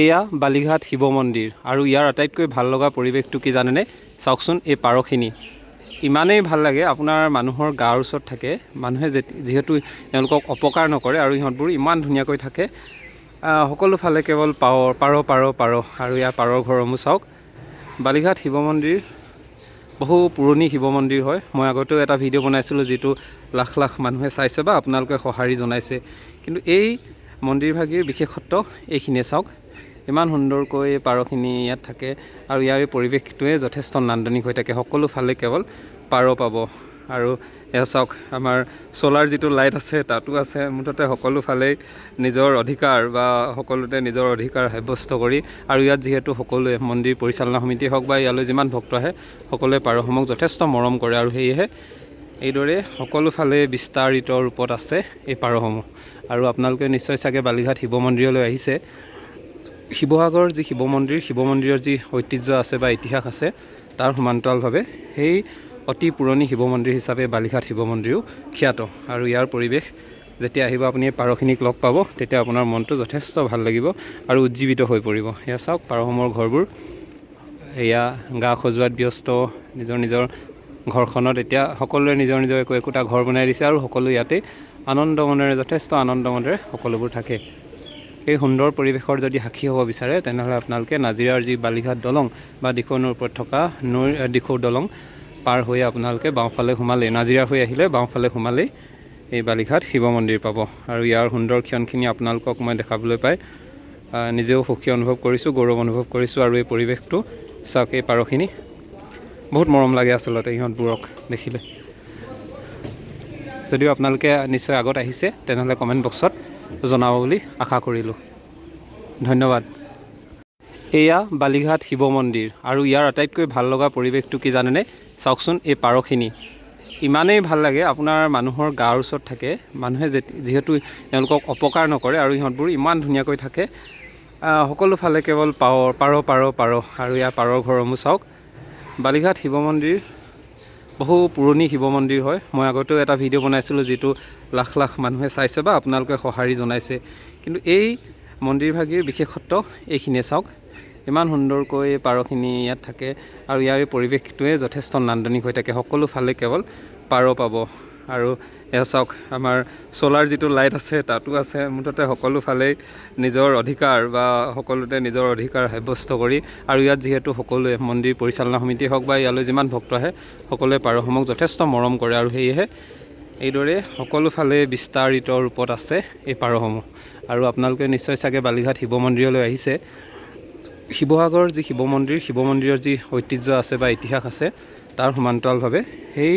এয়া বালিঘাট শিৱ মন্দিৰ আৰু ইয়াৰ আটাইতকৈ ভাল লগা পৰিৱেশটো কি জানেনে? চাওকচোন এই পাৰখিনি ইমানেই ভাল লাগে আপোনাৰ মানুহৰ গাৰ ওচৰত থাকে মানুহে যিহেতু তেওঁলোকক অপকাৰ নকৰে আৰু ইহঁতবোৰ ইমান ধুনীয়াকৈ থাকে। আহ, সকলো ফালে কেৱল পাৰ পাৰ পাৰ পাৰ আৰু ইয়াৰ পাৰৰ ঘৰসমূহ চাওক। বালিঘাট শিৱ মন্দিৰ বহু পুৰণি শিৱ মন্দিৰ হয়। মই আগতেও এটা ভিডিঅ' বনাইছিলোঁ যিটো লাখ লাখ মানুহে চাইছে বা আপোনালোকে সঁহাৰি জনাইছে। কিন্তু এই মন্দিৰভাগিৰ বিশেষত্ব এইখিনিয়ে চাওক। ইমান সুন্দৰকৈ পাৰখিনি ইয়াত থাকে আৰু ইয়াৰ পৰিৱেশটোৱে যথেষ্ট নান্দনিক হৈ থাকে। সকলো ফালে কেৱল পাৰ পাব। আৰু এয়া চাওক আমাৰ চ'লাৰ যিটো লাইট আছে তাতো আছে। মুঠতে সকলো ফালেই নিজৰ অধিকাৰ বা সকলোতে নিজৰ অধিকাৰ সাব্যস্ত কৰি আৰু ইয়াত যিহেতু সকলোৱে মন্দিৰ পৰিচালনা সমিতি হওক বা ইয়ালৈ যিমান ভক্ত আহে সকলোৱে পাৰসমূহক যথেষ্ট মৰম কৰে আৰু সেয়েহে এইদৰে সকলো ফালে বিস্তাৰিত ৰূপত আছে এই পাৰসমূহ। আৰু আপোনালোকে নিশ্চয় চাগে বালিঘাট শিৱ মন্দিৰলৈ আহিছে। শিৱসাগৰৰ যি শিৱ মন্দিৰ, শিৱ মন্দিৰৰ যি ঐতিহ্য আছে বা ইতিহাস আছে, তাৰ সমান্তৰালভাৱে সেই অতি পুৰণি শিৱ মন্দিৰ হিচাপে বালিঘাট শিৱ মন্দিৰো খ্যাত। আৰু ইয়াৰ পৰিৱেশ যেতিয়া আহিব, আপুনি পাৰখিনিক লগ পাব, তেতিয়া আপোনাৰ মনটো যথেষ্ট ভালো লাগিব আৰু উজ্জীৱিত হৈ পৰিব। এয়া চাওক পাৰসমূহৰ ঘৰবোৰ। এয়া গা সজোৱাত ব্যস্ত, নিজৰ নিজৰ ঘৰখনত এতিয়া সকলোৱে নিজৰ নিজৰ একো একোটা ঘৰ বনাই দিছে আৰু সকলো ইয়াতে আনন্দ মনেৰে, যথেষ্ট আনন্দ মনেৰে সকলোবোৰ থাকে। এই সুন্দৰ পৰিৱেশৰ যদি সাক্ষী হ'ব বিচাৰে তেনেহ'লে আপোনালোকে নাজিৰাৰ যি বালিঘাট দলং বা দিখৌ নৈৰ ওপৰত থকা নৈৰ দিখৌ দলং পাৰ হৈ আপোনালোকে বাওঁফালে সোমালেই নাজিৰা হৈ আহিলে বাওঁফালে সোমালেই এই বালিঘাট শিৱ মন্দিৰ পাব। আৰু ইয়াৰ সুন্দৰ ক্ষণখিনি আপোনালোকক মই দেখাবলৈ পাই নিজেও সুখী অনুভৱ কৰিছোঁ গৌৰৱ অনুভৱ কৰিছোঁ আৰু এই পৰিৱেশটো চাওক এই পাৰখিনি। বহুত মৰম লাগে আচলতে ইহঁতবোৰক দেখিলে। যদিও আপোনালোকে নিশ্চয় আগত আহিছে তেনেহ'লে কমেণ্ট বক্সত জনাব বুলি আশা কৰিলোঁ। ধন্যবাদ। এয়া বালিঘাট শিৱ মন্দিৰ আৰু ইয়াৰ আটাইতকৈ ভাল লগা পৰিৱেশটো কি জানেনে? চাওকচোন এই পাৰখিনি ইমানেই ভাল লাগে আপোনাৰ মানুহৰ গাৰ ওচৰত থাকে। মানুহে যিহেতু তেওঁলোকক অপকাৰ নকৰে আৰু ইহঁতবোৰ ইমান ধুনীয়াকৈ থাকে। আহ, সকলো ফালে কেৱল পাৰ পাৰ পাৰ পাৰ আৰু ইয়াৰ পাৰৰ ঘৰসমূহ চাওক। বালিঘাট শিৱ মন্দিৰ বহু পুৰণি শিৱ মন্দিৰ হয়। মই আগতেও এটা ভিডিঅ' বনাইছিলোঁ যিটো লাখ লাখ মানুহে চাইছে বা আপোনালোকে সঁহাৰি জনাইছে। কিন্তু এই মন্দিৰভাগিৰ বিশেষত্ব এইখিনিয়ে চাওক। ইমান সুন্দৰকৈ পাৰখিনি ইয়াত থাকে আৰু ইয়াৰ পৰিৱেশটোৱে যথেষ্ট নান্দনিক হৈ থাকে। সকলো ফালে কেৱল পাৰ পাব। আৰু এয়া চাওক আমাৰ চ'লাৰ যিটো লাইট আছে তাতো আছে মুঠতে সকলো ফালেই নিজৰ অধিকাৰ বা সকলোতে নিজৰ অধিকাৰ সাব্যস্ত কৰি আৰু ইয়াত যিহেতু সকলোৱে মন্দিৰ পৰিচালনা সমিতি হওক বা ইয়ালৈ যিমান ভক্ত আহে সকলোৱে পাৰসমূহক যথেষ্ট মৰম কৰে আৰু সেয়েহে এইদৰে সকলো ফালে বিস্তাৰিত ৰূপত আছে এই পাৰসমূহ। আৰু আপোনালোকে নিশ্চয় চাগে বালিঘাট শিৱ মন্দিৰলৈ আহিছে। শিৱসাগৰৰ যি শিৱ মন্দিৰ শিৱ মন্দিৰৰ যি ঐতিহ্য আছে বা ইতিহাস আছে তাৰ সমান্তৰালভাৱে সেই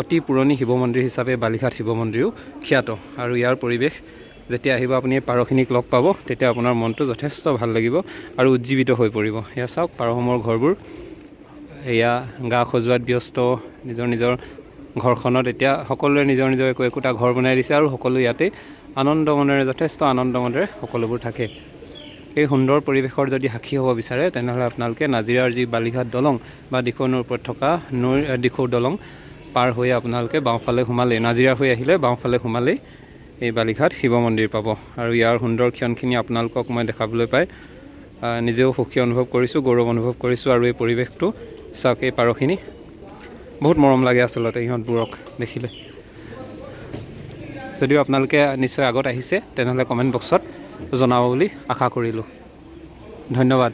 অতি পুৰণি শিৱ মন্দিৰ হিচাপে বালিঘাট শিৱ মন্দিৰো খ্যাত। আৰু ইয়াৰ পৰিৱেশ যেতিয়া আহিব আপুনি পাৰখিনিক লগ পাব তেতিয়া আপোনাৰ মনটো যথেষ্ট ভাল লাগিব আৰু উজ্জীৱিত হৈ পৰিব। এয়া চাওক পাৰসমূহৰ ঘৰবোৰ। এয়া গা সজোৱাত ব্যস্ত নিজৰ নিজৰ ঘৰখনত এতিয়া সকলোৱে নিজৰ নিজৰ একো একোটা ঘৰ বনাই দিছে আৰু সকলো ইয়াতে আনন্দ মনেৰে যথেষ্ট আনন্দ মনেৰে সকলোবোৰ থাকে। এই সুন্দৰ পৰিৱেশৰ যদি সাক্ষী হ'ব বিচাৰে তেনেহ'লে আপোনালোকে নাজিৰাৰ যি বালিঘাট দলং বা দিখৌ নৈৰ ওপৰত থকা নৈৰ দিখৌ দলং পাৰ হৈ আপোনালোকে বাওঁফালে সোমালেই নাজিৰা হৈ আহিলে বাওঁফালে সোমালেই এই বালিঘাট শিৱ মন্দিৰ পাব। আৰু ইয়াৰ সুন্দৰ ক্ষণখিনি আপোনালোকক মই দেখাবলৈ পাই নিজেও সুখী অনুভৱ কৰিছোঁ গৌৰৱ অনুভৱ কৰিছোঁ আৰু এই পৰিৱেশটো চাওক এই পাৰখিনি। বহুত মৰম লাগে আচলতে ইহঁতবোৰক দেখিলে। যদিও আপোনালোকে নিশ্চয় আগত আহিছে তেনেহ'লে কমেণ্ট বক্সত জনাব বুলি আশা কৰিলোঁ। ধন্যবাদ।